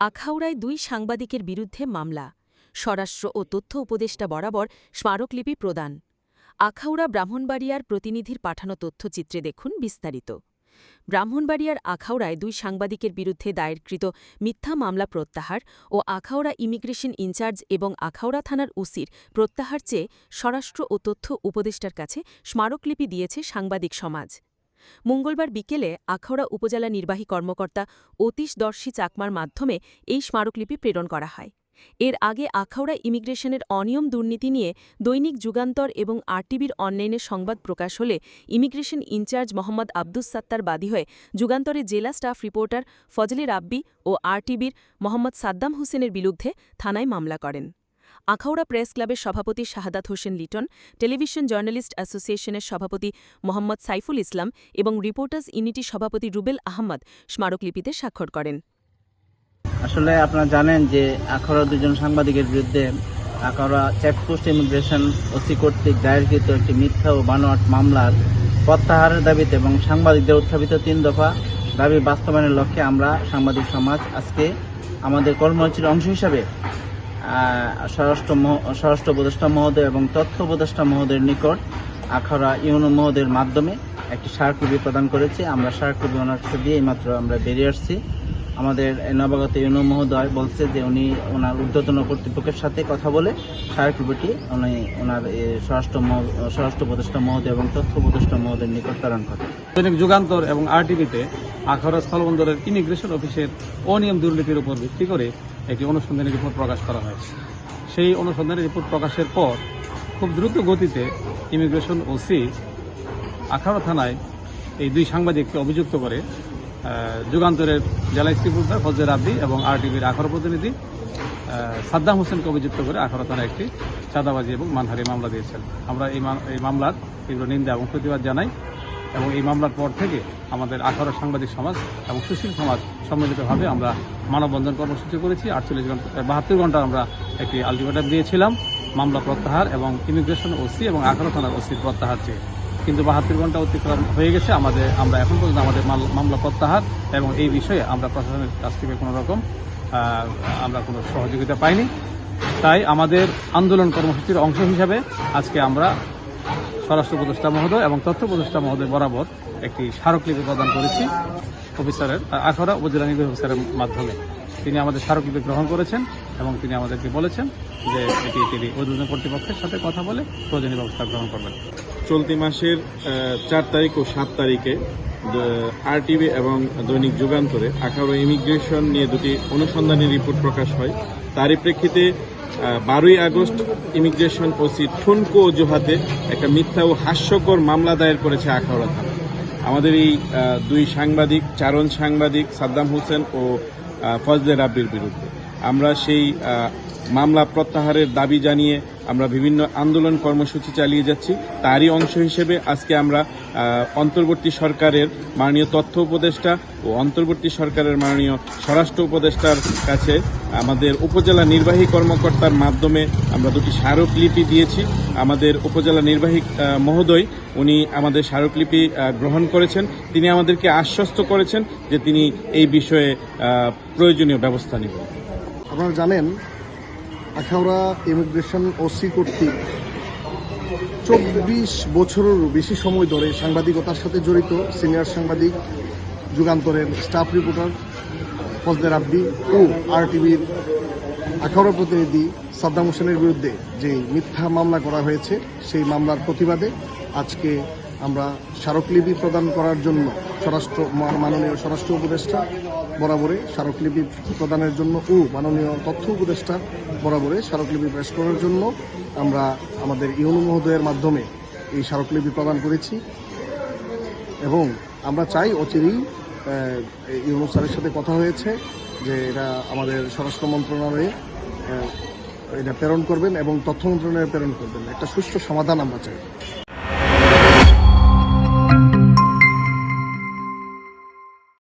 আখাউড়ায় দুই সাংবাদিকের বিরুদ্ধে মামলা। স্বরাষ্ট্র ও তথ্য উপদেষ্টা বরাবর স্মারকলিপি প্রদান। আখাউড়া ব্রাহ্মণবাড়িয়ার প্রতিনিধির পাঠানো তথ্যচিত্রে দেখুন বিস্তারিত। ব্রাহ্মণবাড়িয়ার আখাউড়ায় দুই সাংবাদিকের বিরুদ্ধে দায়েরকৃত মিথ্যা মামলা প্রত্যাহার ও আখাউড়া ইমিগ্রেশন ইনচার্জ এবং আখাউড়া থানার উসির প্রত্যাহার চেয়ে স্বরাষ্ট্র ও তথ্য উপদেষ্টার কাছে স্মারকলিপি দিয়েছে সাংবাদিক সমাজ। মঙ্গলবার বিকেলে আখাউড়া উপজেলা নির্বাহী কর্মকর্তা অতীশ দর্শী চাকমার মাধ্যমে এই স্মারকলিপি প্রেরণ করা হয়। এর আগে আখাউড়া ইমিগ্রেশনের অনিয়ম দুর্নীতি নিয়ে দৈনিক যুগান্তর এবং আরটিভির অনলাইনে সংবাদ প্রকাশ হলে immigration in charge Mohammad Abdus Sattar বাদী হয়ে যুগান্তরে জেলা স্টাফ রিপোর্টার ফজলে রাব্বি ও আরটিভির মোহাম্মদ সাদ্দাম হোসেনের বিরুদ্ধে থানায় মামলা করেন। আখাউড়া প্রেস ক্লাবের সভাপতি শাহাদাত হোসেন লিটন, টেলিভিশন জার্নালিস্ট অ্যাসোসিয়েশনের সভাপতি মোহাম্মদ সাইফুল ইসলাম এবং রিপোর্টার্স ইউনিটি সভাপতি রুবেল আহমদ স্মারকলিপিতে স্বাক্ষর করেন। আসলে আপনারা জানেন যে আখাউড়া দুজন সাংবাদিকের বিরুদ্ধে আখাউড়া চেকপোস্ট ইমিগ্রেশন ওসি কর্তৃক দায়েরকৃত একটি মিথ্যা ও বানোয়াট মামলার প্রত্যাহারের দাবিতে এবং সাংবাদিকদের উত্থাপিত তিন দফা দাবি বাস্তবায়নের লক্ষ্যে আমরা সাংবাদিক সমাজ আজকে আমাদের কর্মসূচির অংশ হিসাবে স্বরাষ্ট্র উপদেষ্টা মহোদয় এবং তথ্য উপদেষ্টা মহোদয়ের নিকট আখরা ইউনো মহোদয়ের মাধ্যমে একটি স্মারকলিপি প্রদান করেছে। আমরা স্মারকলিপি ওনার দিয়ে এইমাত্র আমরা বেরিয়ে আসছি। আমাদের নবাগত ইউনো মহোদয় বলছে যে উনি ওনার ঊর্ধ্বতন কর্তৃপক্ষের সাথে কথা বলে স্মারকলিপিটি উনি ওনার স্বরাষ্ট্র স্বরাষ্ট্র উপদেষ্টা মহোদয় এবং তথ্য উপদেষ্টা মহোদয়ের নিকট প্রেরণ করে। দৈনিক যুগান্তর এবং আরটিভিতে আখাউড়া স্থলবন্দরের ইমিগ্রেশন অফিসের অনিয়ম দুর্নীতির উপর ভিত্তি করে একটি অনুসন্ধানী রিপোর্ট প্রকাশ করা হয়েছে। সেই অনুসন্ধানী রিপোর্ট প্রকাশের পর খুব দ্রুত গতিতে ইমিগ্রেশন ওসি আখাউড়া থানায় এই দুই সাংবাদিককে অভিযুক্ত করে যুগান্তরের জেলা রিপোর্টার ফজর আব্দি এবং আরটিভির আখাউড়া প্রতিনিধি সাদ্দাম হোসেনকে অভিযুক্ত করে আখাউড়া থানায় একটি চাঁদাবাজি এবং মানহারি মামলা দিয়েছেন। আমরা এই এই মামলার তীব্র নিন্দা এবং প্রতিবাদ জানাই এবং এই মামলার পর থেকে আমাদের আঠারো সাংবাদিক সমাজ এবং সুশীল সমাজ সম্মিলিতভাবে আমরা মানববন্ধন কর্মসূচি করেছি। আটচল্লিশ ঘণ্টা বাহাত্তর ঘণ্টা আমরা একটি আলটিমেটাম দিয়েছিলাম। মামলা প্রত্যাহার এবং ইমিগ্রেশন ওসি এবং আঠারো থানার ওসি প্রত্যাহার চেয়ে। কিন্তু বাহাত্তর ঘণ্টা অতিক্রম হয়ে গেছে। আমাদের আমরা এখন পর্যন্ত আমাদের মাল- মামলা প্রত্যাহার এবং এই বিষয়ে আমরা প্রশাসনের কাছ থেকে কোনো রকম আমরা কোনো সহযোগিতা পাইনি। তাই আমাদের আন্দোলন কর্মসূচির অংশ হিসাবে আজকে আমরা স্বরাষ্ট্র উপদেষ্টা মহোদয় এবং তথ্য উপদেষ্টা মহোদয় বরাবর একটি স্মারকলিপি প্রদান করেছি অফিসারের আখড়া উপজেলা নির্বাহী অফিসারের মাধ্যমে। তিনি আমাদের স্মারকলিপি গ্রহণ করেছেন। এবং তিনি আমাদেরকে বলেছেন যে এটি তিনি ঊর্ধ্বতন কর্তৃপক্ষের সাথে কথা বলে প্রয়োজনীয় ব্যবস্থা গ্রহণ করবেন। চলতি মাসের চার তারিখ ও সাত তারিখে আরটিভি এবং দৈনিক যুগান্তরে আখাউড়া ইমিগ্রেশন নিয়ে দুটি অনুসন্ধানী রিপোর্ট প্রকাশ হয়। তারই প্রেক্ষিতে বারোই আগস্ট ইমিগ্রেশন ওসি ঠুনকো অজুহাতে একটা মিথ্যা ও হাস্যকর মামলা দায়ের করেছে আখাউড়া থানা। আমাদের এই দুই সাংবাদিক, চারণ সাংবাদিক সাদ্দাম হোসেন ও ফজলে রাব্বির বিরুদ্ধে। আমরা সেই মামলা প্রত্যাহারের দাবি জানিয়ে আমরা বিভিন্ন আন্দোলন কর্মসূচি চালিয়ে যাচ্ছি। তারই অংশ হিসেবে আজকে আমরা অন্তর্বর্তী সরকারের মাননীয় তথ্য উপদেষ্টা ও অন্তর্বর্তী সরকারের মাননীয় স্বরাষ্ট্র উপদেষ্টার কাছে আমাদের উপজেলা নির্বাহী কর্মকর্তার মাধ্যমে আমরা দুটি স্মারকলিপি দিয়েছি। আমাদের উপজেলা নির্বাহী মহোদয় উনি আমাদের স্মারকলিপি গ্রহণ করেছেন। তিনি আমাদেরকে আশ্বস্ত করেছেন যে তিনি এই বিষয়ে প্রয়োজনীয় ব্যবস্থা নেবেন। আপনারা জানেন, আখাউড়া ইমিগ্রেশন ওসি কর্তৃক চব্বিশ বছরেরও বেশি সময় ধরে সাংবাদিকতার সাথে জড়িত সিনিয়র সাংবাদিক, যুগান্তরের স্টাফ রিপোর্টার ফজলে রাব্বি ও আর টিভির আখাউড়া প্রতিনিধি সাদ্দাম হোসেনের বিরুদ্ধে যে মিথ্যা মামলা করা হয়েছে, সেই মামলার প্রতিবাদে আজকে আমরা স্মারকলিপি প্রদান করার জন্য স্বরাষ্ট্র মাননীয় স্বরাষ্ট্র উপদেষ্টা বরাবরে স্মারকলিপি প্রদানের জন্য ও মাননীয় তথ্য উপদেষ্টা বরাবরে স্মারকলিপি পেশ করার জন্য আমরা আমাদের ইউনো মহোদয়ের মাধ্যমে এই স্মারকলিপি প্রদান করেছি। এবং আমরা চাই অচিরেই আহ, ইউনুস স্যারের সাথে কথা হয়েছে যে এটা আমাদের স্বরাষ্ট্র মন্ত্রণালয়ে এটা প্রেরণ করবেন এবং তথ্য মন্ত্রণালয়ে প্রেরণ করবেন। একটা সুষ্ঠু সমাধান আমরা চাই।